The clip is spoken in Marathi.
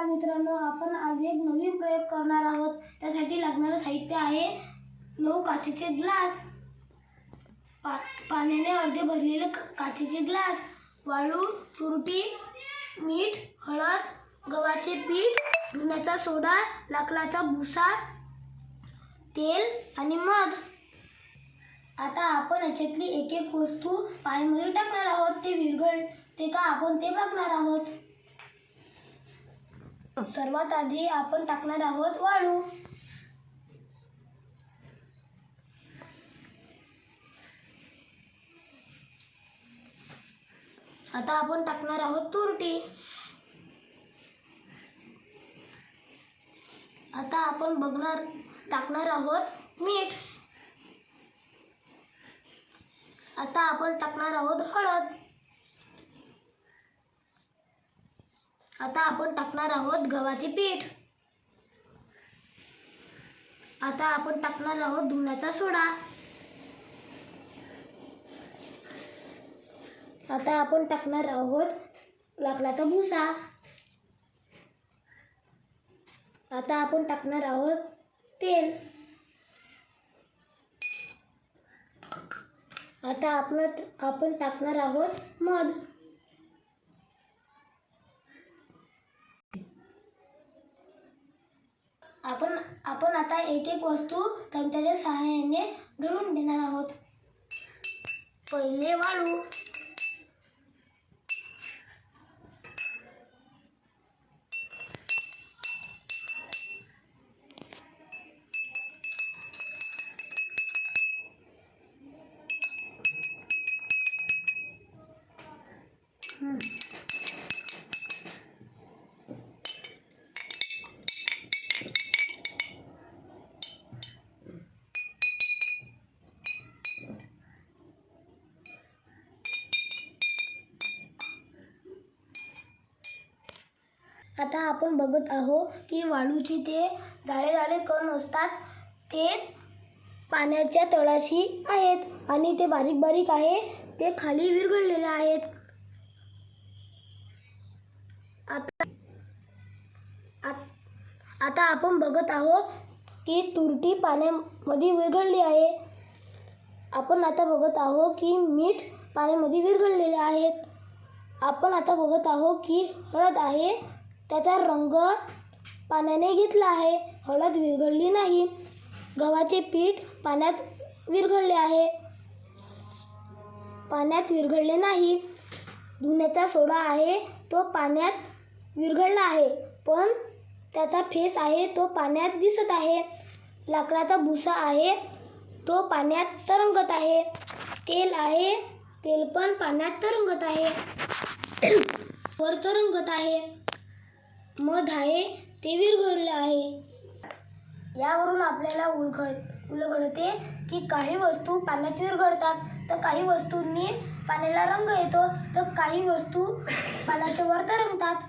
बालमित्रांनो आपण आज एक नवीन प्रयोग करणार आहोत. त्यासाठी लागणारं साहित्य आहे नऊ काचेचे ग्लास. पा पाण्याने अर्धे भरलेले काचेचे ग्लास. वाळू तुरटी मीठ हळद गव्हाचे पीठ धुण्याचा सोडा लाकडाचा भुसा तेल आणि मध. आता आपण याच्यातली एक एक वस्तू पाण्यामध्ये टाकणार आहोत. ते विरघळ ते का आपण ते बघणार आहोत. सर्वात आधी आपण टाकणार आहोत वाळू. आता आपण टाकणार आहोत तुरटी. आता आपण बघणार टाकणार आहोत मीठ. आता आपण टाकणार आहोत हळद. आता आपण टाकणार आहोत गव्हाचे पीठ. आता आपण टाकणार आहोत धुण्याचा सोडा. आता आपण टाकणार आहोत लाकडाचा भुसा. आता आपण टाकणार आहोत तेल. आता आपण आपण टाकणार आहोत मध. आपण आता एक एक वस्तू तंत्राच्या सहाय्याने ढळून देणार आहोत. पहिले वाळू. आता आपण बघत आहो की वाळूचे ते जाळे जाळे कण असतात ते पाण्याच्या तळाशी आहेत आणि ते बारीक बारीक आहे ते खाली विरघळलेले आहेत. आता आता आपण बघत आहो की तुरटी पाण्यामध्ये विरघळली आहे. आपण आता बघत आहो की मीठ पाण्यामध्ये विरघळलेले आहेत. आपण आता बघत आहो की हळद आहे. त्याचा रंग पाण्याने घेतला आहे. हळद विरघळली नाही. गव्हाचे पीठ पाण्यात विरघळले आहे. पाण्यात विरघळले नाही. धुण्याचा सोडा आहे. तो पाण्यात विरघळला आहे. पण त्याचा फेस आहे. तो पाण्यात दिसत आहे. लाकडाचा भुसा आहे. तो पाण्यात तरंगत आहे. तेल आहे. तेल पण पाण्यात तरंगत आहे. वर तरंगत आहे. मध आहे ते विरघळले आहे. यावरून आपल्याला उलघड उलगडते की काही वस्तू पाण्यात विरघळतात तर काही वस्तूंनी पाण्याला रंग येतो तर काही वस्तू पाण्याच्या वर तरंगतात